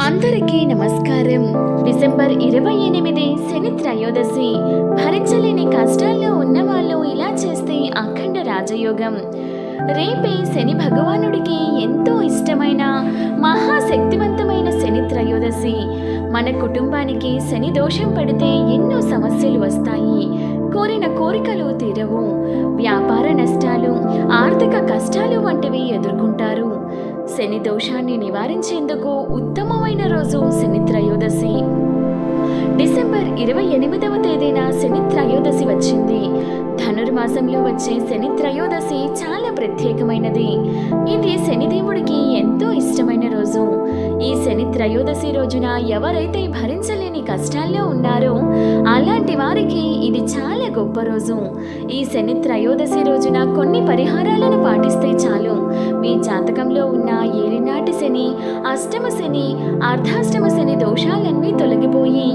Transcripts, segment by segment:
అందరికీ నమస్కారం. డిసెంబర్ ఇరవై ఎనిమిది శని త్రయోదశి. భరించలేని కష్టాల్లో ఉన్నవాళ్ళు ఇలా చేస్తే అఖండ రాజయోగం. రేపే శని భగవానుడికి ఎంతో ఇష్టమైన మహాశక్తివంతమైన శని త్రయోదశి. మన కుటుంబానికి శని దోషం పడితే ఎన్నో సమస్యలు వస్తాయి. కోరిన కోరికలు తీరవు. వ్యాపార నష్టాలు ఆర్థిక కష్టాలు వంటివి ఎదుర్కొంటారు. శని దోషాన్ని నివారించేందుకు ఉత్తమమైన రోజు శని త్రయోదశి. డిసెంబర్ ఇరవై ఎనిమిదవ తేదీన శని త్రయోదశి వచ్చింది. ధనుర్మాసంలో వచ్చే శని త్రయోదశి చాలా ప్రత్యేకమైనది. ఇది శనిదేవుడికి ఎంతో ఇష్టమైన రోజు. ఈ శని త్రయోదశి రోజున ఎవరైతే భరించలేని కష్టాల్లో ఉన్నారో అలాంటి వారికి ఇది చాలా గొప్ప రోజు. ఈ శని త్రయోదశి రోజున కొన్ని పరిహారాలను పాటిస్తే చాలు. మీ జాతకంలో ఉన్న ఏలినాటి శని అష్టమ శని అర్ధాష్టమ శని దోషాలన్నీ తొలగిపోయి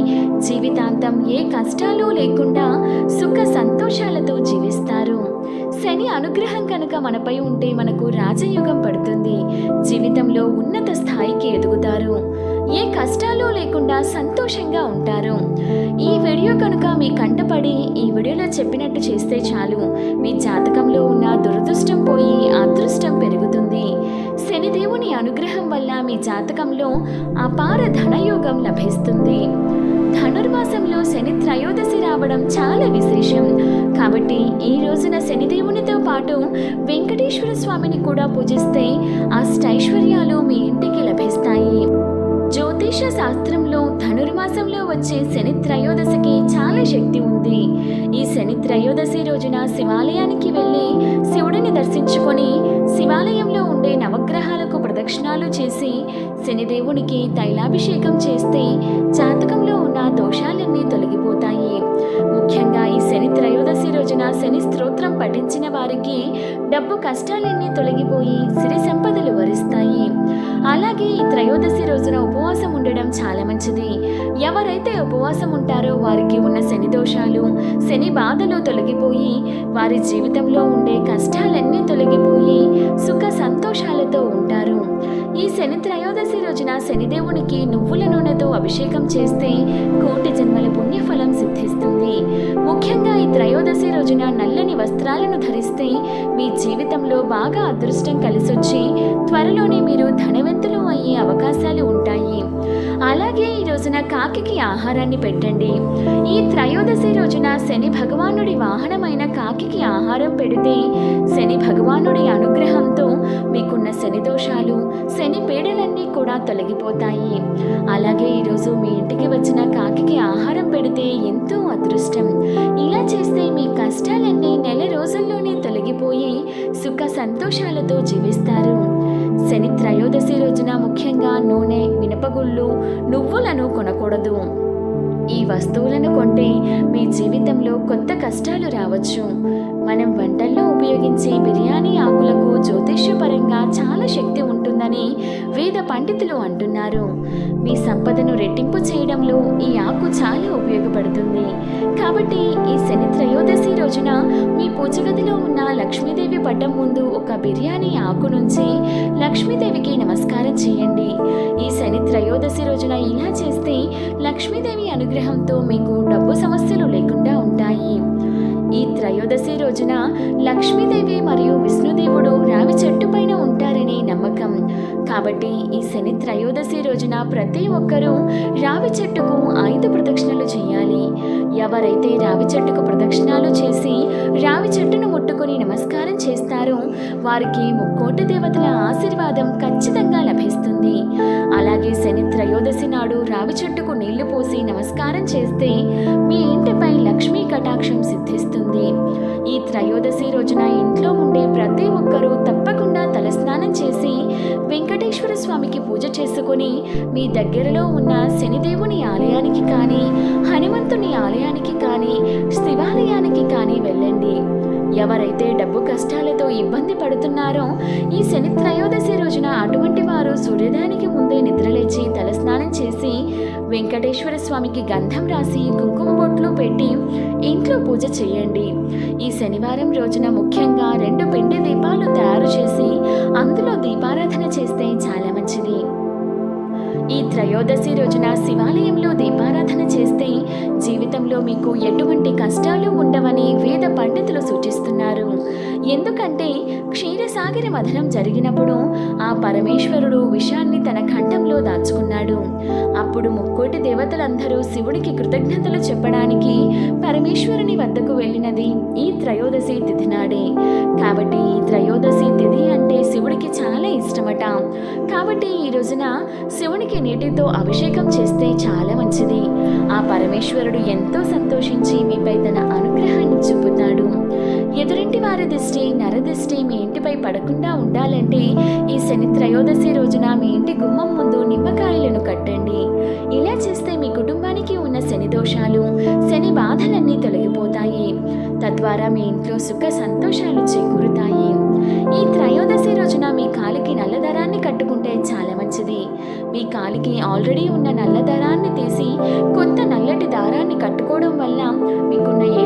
జీవితాంతం ఏ కష్టాలు లేకుండా సుఖ సంతోషాలతో జీవిస్తారు. శని అనుగ్రహం కనుక మనపై ఉంటే మనకు రాజయోగం పడుతుంది. జీవితంలో ఉన్నత స్థాయికి ఎదుగుతారు. ఏ కష్టాలు లేకుండా సంతోషంగా ఉంటారు. ఈ వీడియో కనుక మీ కంటపడి ఈ వీడియోలో చెప్పినట్టు చేస్తే చాలు. మీ జాతకంలో ఉన్న దురదృష్టం పోయి అదృష్టం పెరుగుతుంది. శనిదేవుని అనుగ్రహం వల్ల మీ జాతకంలో అపార ధనయోగం లభిస్తుంది. ధనుర్మాసంలో శని త్రయోదశి రావడం చాలా విశేషం. కాబట్టి ఈ రోజున శనిదేవునితో పాటు వెంకటేశ్వర స్వామిని కూడా పూజిస్తే అష్టైశ్వర్యాలు మీ ఇంటికి లభిస్తాయి. జ్యోతిష శాస్త్రంలో ధనుర్మాసంలో వచ్చే శని త్రయోదశికి చాలా శక్తి ఉంది. ఈ శని త్రయోదశి రోజున శివాలయానికి వెళ్ళి శివుడిని దర్శించుకొని శివాలయంలో ఉండే నవగ్రహాలకు ప్రదక్షిణాలు చేసి శనిదేవునికి తైలాభిషేకం చేస్తే డబ్బు కష్టాలన్నీ తొలగిపోయి సిరి సంపదలు వరిస్తాయి. అలాగే ఈ త్రయోదశి రోజున ఉపవాసం ఉండడం చాలా మంచిది. ఎవరైతే ఉపవాసం ఉంటారో వారికి ఉన్న శని దోషాలు శని బాధలు తొలగిపోయి వారి జీవితంలో ఉండే కష్టాలన్నీ తొలగిపోయి సుఖ సంతోషాలతో ఉంటారు. ఈ శని త్రయోదశి రోజున శనిదేవునికి నువ్వుల నూనెతో అభిషేకం చేస్తే కోటి జన్మల పుణ్యం సిద్ధిస్తుంది ముఖ్యంగా ఈ త్రయోదశి రోజున నల్లని వస్త్రాలను ధరిస్తే మీ జీవితంలో బాగా అదృష్టం కలిసొచ్చి త్వరలోనే మీరు ధనవంతులు అయ్యే అవకాశాలు ఉంటాయి. అలాగే ఈ రోజున కాకికి ఆహారాన్ని పెట్టండి. ఈ త్రయోదశి రోజున శని భగవానుడి వాహనమైన కాకికి ఆహారం పెడితే శని భగవానుడి అనుగ్రహంతో మీకున్న శని దోషాలు శని పీడలన్నీ కూడా తొలగిపోతాయి. అలాగే ఈరోజు మీ ఇంటికి వచ్చిన కాకికి ఆహారం పెడితే ఎంతో అదృష్టం. ఇలా చేస్తే మీ కష్టాలన్నీ నెల రోజుల్లోనే తొలగిపోయి సుఖ సంతోషాలతో జీవిస్తారు. శని త్రయోదశి రోజున ముఖ్యంగా నూనె మినపగుళ్ళు నువ్వులను కొనకూడదు. ఈ వస్తువులను కొంటే మీ జీవితంలో కొత్త కష్టాలు రావచ్చు. మనం వంటల్లో ఉపయోగించే బిర్యానీ ఆకులకు జ్యోతిష్యపరంగా చాలా శక్తి ఉంటుందని వేద పండితులు అంటున్నారు. మీ సంపదను రెట్టింపు చేయడంలో ఈ ఆకు చాలా రోజున మీ పూజగదిలో ఉన్న లక్ష్మీదేవి పట్టం ముందు ఒక బిర్యానీ ఆకు నుంచి లక్ష్మీదేవికి నమస్కారం చేయండి. ఈ శని త్రయోదశి రోజున ఇలా చేస్తే లక్ష్మీదేవి అనుగ్రహంతో మీకు డబ్బు సమస్యలు లేకుండా ఉంటాయి. ఈ త్రయోదశి రోజున లక్ష్మీదేవి మరియు విష్ణుదేవుడు రావి చెట్టు పైన ఉంటారని నమ్మకం. కాబట్టి ఈ శని త్రయోదశి రోజున ప్రతి ఒక్కరూ రావి చెట్టుకు ఐదు ప్రదక్షిణలు చేయాలి. ఎవరైతే రావి చెట్టుకు ప్రదక్షిణాలు చేసి రావి చెట్టును ముట్టుకొని నమస్కారం చేస్తారో వారికి ముక్కోటి దేవతల ఆశీర్వాదం ఖచ్చితంగా లభిస్తుంది. అలాగే శని త్రయోదశి నాడు రావి చెట్టుకు నీళ్ళు పోసి నమస్కారం చేస్తే మీ ఇంటిపై లక్ష్మీ కటాక్షం సిద్ధిస్తుంది. ఈ త్రయోదశి రోజున ఇంట్లో ఉండే ప్రతి స్వామికి పూజ చేసుకొని మీ దగ్గరలో ఉన్న శనిదేవుని ఆలయానికి కానీ హనుమంతుని ఆలయానికి కానీ శివాలయానికి కానీ వెళ్ళండి. ఎవరైతే డబ్బు కష్టాలతో ఇబ్బంది పడుతున్నారో ఈ శని త్రయోదశి రోజున అటువంటి వారు సూర్యోదయానికి ముందే నిద్రలేచి తలస్నానం చేసి వెంకటేశ్వర స్వామికి గంధం రాసి కుంకుమ బొట్లు పెట్టి ఇంట్లో పూజ చేయండి. ఈ శనివారం రోజున ముఖ్యంగా రెండు పిండి దీపాలు తయారు చేసి అందులో దీపారాధన చేస్తే చాలా మంచిది. ఈ త్రయోదశి రోజున శివాలయంలో దీపారాధన చేస్తే జీవితంలో మీకు ఎటువంటి కష్టాలు ఉండవని వేద పండితులు సూచిస్తున్నారు. ఎందుకంటే క్షీరసాగర మథనం జరిగినప్పుడు ఆ పరమేశ్వరుడు విషాన్ని తన కంఠంలో దాచుకున్నాడు. అప్పుడు ముక్కోటి దేవతలందరూ శివుడికి కృతజ్ఞతలు చెప్పడానికి పరమేశ్వరుని వద్దకు వెళ్ళినది ఈ త్రయోదశి తిథి నాడే. కాబట్టి ఈ త్రయోదశి తిథి అంటే శివుడికి చాలా ఇష్టమట. కాబట్టి ఈ రోజున శివుడు శివునికి నీటితో అభిషేకం చేస్తే చాలా మంచిది. ఆ పరమేశ్వరుడు ఎంతో సంతోషించి మీపై తన అనుగ్రహాన్ని చూపుతాడు. ఎదురింటి వారి దిష్టి నరదిష్టి మీ ఇంటిపై పడకుండా ఉండాలంటే ఈ శని త్రయోదశి రోజున మీ ఇంటి గుమ్మం ముందు నిమ్మకాయలను కట్టండి. ఇలా చేస్తే మీ కుటుంబానికి ఉన్న శని దోషాలు శని బాధలన్నీ తొలగిపోతాయి. తద్వారా మీ ఇంట్లో సుఖ సంతోషాలు చేకూరుతాయి. ఈ త్రయోదశి రోజున మీ కాలికి నల్లదరాన్ని కట్టుకుంటే చాలా మంచిది మీ కాలికి ఆల్రెడీ ఉన్న నల్ల దారాన్ని తీసి కొత్త నల్లటి దారాన్ని కట్టుకోవడం వల్ల మీకున్న ఏ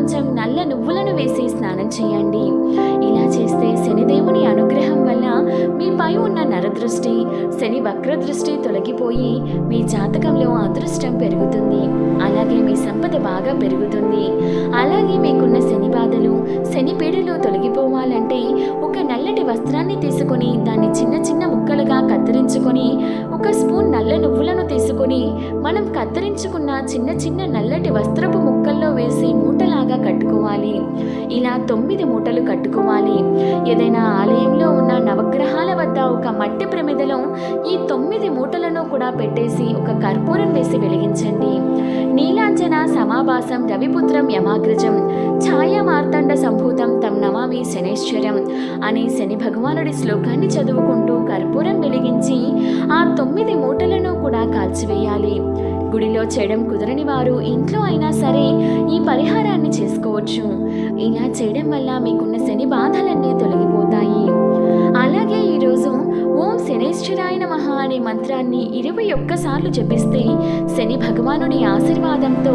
కొంచెం నల్ల నువ్వులను వేసి స్నానం చేయండి. ఇలా చేస్తే శనిదేవుని అనుగ్రహం వల్ల మీపై ఉన్న నరదృష్టి శని వక్రదృష్టి తొలగిపోయి మీ జాతకంలో అదృష్టం పెరుగుతుంది. అలాగే మీ సంపద బాగా పెరుగుతుంది. అలాగే మీకున్న శని బాధలు శని పీడలు తొలగిపోవాలంటే ఒక నల్లటి వస్త్రాన్ని తీసుకొని దాన్ని చిన్న చిన్న ముక్కలుగా కత్తిరించుకొని ఒక స్పూన్ నల్ల నువ్వులను తీసుకొని మనం కత్తిరించుకున్న చిన్న చిన్న నల్లటి వస్త్రపు ఇలా తొమ్మిది మూటలు కట్టుకోవాలి. ఏదైనా ఆలయంలో ఉన్న నవగ్రహాల వద్ద ఒక మట్టి ప్రమిదలో ఈ తొమ్మిది మూటలను కూడా పెట్టేసి ఒక కర్పూరం వేసి వెలిగించండి. నీలాంజన సమాభాసం రవిపుత్రం యమాగ్రజం ఛాయా మార్తాండ సంభూతం తం నమామి శనేశ్వరం అనే శని భగవానుడి శ్లోకాన్ని చదువుకుంటూ కర్పూరం వెలిగించి ఆ తొమ్మిది మూటలను కూడా కాల్చివేయాలి. గుడిలో చేయడం కుదరని వారు ఇంట్లో అయినా సరే ఈ పరిహారాన్ని చేసుకోవచ్చు. ఇలా చేయడం వల్ల మీకున్న శని బాధలన్నీ తొలగిపోతాయి. అలాగే ఈరోజు ఓం శనేశ్వరాయ నమః అనే మంత్రాన్ని ఇరవై ఒక్కసార్లు జపిస్తే శని భగవానుడి ఆశీర్వాదంతో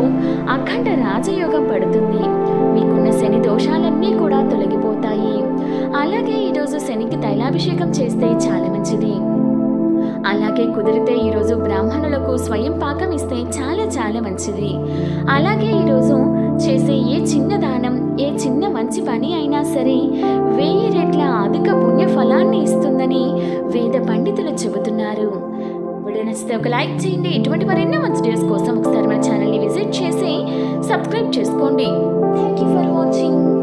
అఖండ రాజయోగం పడుతుంది. మీకున్న శని దోషాలన్నీ కూడా తొలగిపోతాయి. అలాగే ఈరోజు శనికి తైలాభిషేకం చేస్తే చాలా మంచిది. అలాగే కుదిరితే ఈరోజు బ్రాహ్మణులకు స్వయం పాకం ఇస్తే చాలా చాలా మంచిది. అలాగే ఈరోజు చేసే ఏ చిన్న దానం ఏ చిన్న మంచి పని అయినా సరే వెయ్యి రెట్ల అధిక పుణ్య ఫలాన్ని ఇస్తుందని వేద పండితులు చెబుతున్నారు. వీడియో నచ్చితే ఒక లైక్ చేయండి. ఇటువంటి మరెన్నో మంచి డేస్ కోసం ఒకసారి మన ఛానల్ని విజిట్ చేసి సబ్స్క్రైబ్ చేసుకోండి. Thank you for poaching